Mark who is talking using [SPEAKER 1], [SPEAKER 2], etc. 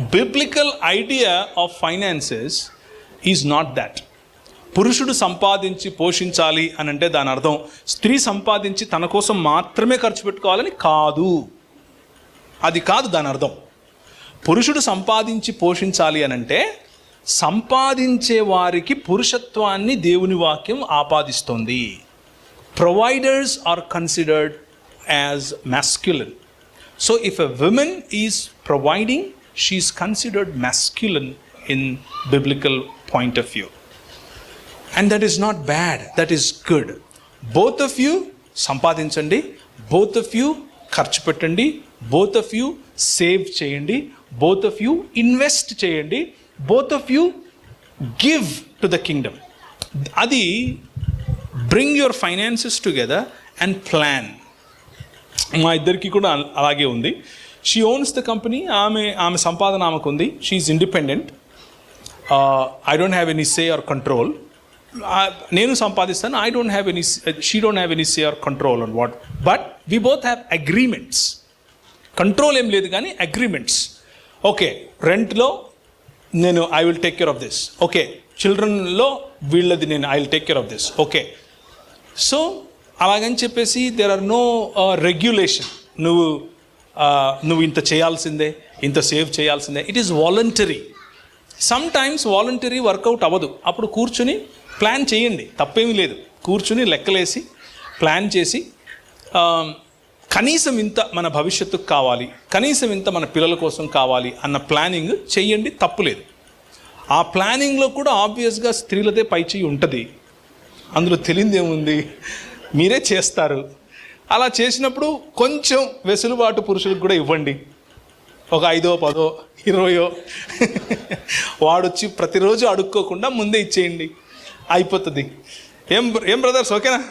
[SPEAKER 1] Biblical idea of finances is not that పురుషుడు సంపాదించి పోషించాలి అని అంటే దాని అర్థం స్త్రీ సంపాదించి తన కోసం మాత్రమే ఖర్చు పెట్టుకోవాలని కాదు. అది కాదు దాని అర్థం. పురుషుడు సంపాదించి పోషించాలి అని అంటే సంపాదించే వారికి పురుషత్వాన్ని దేవుని వాక్యం ఆపాదిస్తుంది. Providers are considered as masculine so if a women is providing she's considered masculine in biblical point of view and that is not bad that is good both of you సంపాదించండి both of you ఖర్చు పెట్టండి both of you save చేయండి both of you invest చేయండి both of you give to the kingdom అది bring your finances together and plan మా ఇద్దరికి కూడా అలాగే ఉంది. షీ ఓన్స్ ద కంపెనీ ఆమె ఆమె సంపాదన ఆమెకు ఉంది she's independent I don't have any say or control నేను సంపాదిస్తాను. I don't have any she don't have any say or control on what but we both have agreements control ఏం లేదు కానీ అగ్రిమెంట్స్ ఓకే రెంట్లో నేను I will take care of this okay చిల్డ్రన్లో వీళ్ళది నేను I will take care of this okay so అలాగని చెప్పేసి there are no regulation నువ్వు నువ్వు ఇంత చేయాల్సిందే ఇంత సేవ్ చేయాల్సిందే. It is voluntary sometimes voluntary work out అవ్వదు. అప్పుడు కూర్చుని ప్లాన్ చేయండి. తప్పేమీ లేదు. కూర్చుని లెక్కలేసి ప్లాన్ చేసి కనీసం ఇంత మన భవిష్యత్తుకు కావాలి కనీసం ఇంత మన పిల్లల కోసం కావాలి అన్న ప్లానింగ్ చేయండి. తప్పులేదు ఆ ప్లానింగ్లో కూడా ఆబ్వియస్గా స్త్రీలదే పైచేయి ఉంటుంది. అందులో తెలియదేముంది? మీరే చేస్తారు. అలా చేసినప్పుడు కొంచెం వెసులుబాటు పురుషులకు కూడా ఇవ్వండి. ఒక ఐదో పదో ఇరవయో. వాడొచ్చి ప్రతిరోజు అడుక్కోకుండా ముందే ఇచ్చేయండి. అయిపోతుంది. ఏం ఏం బ్రదర్స్ ఓకేనా?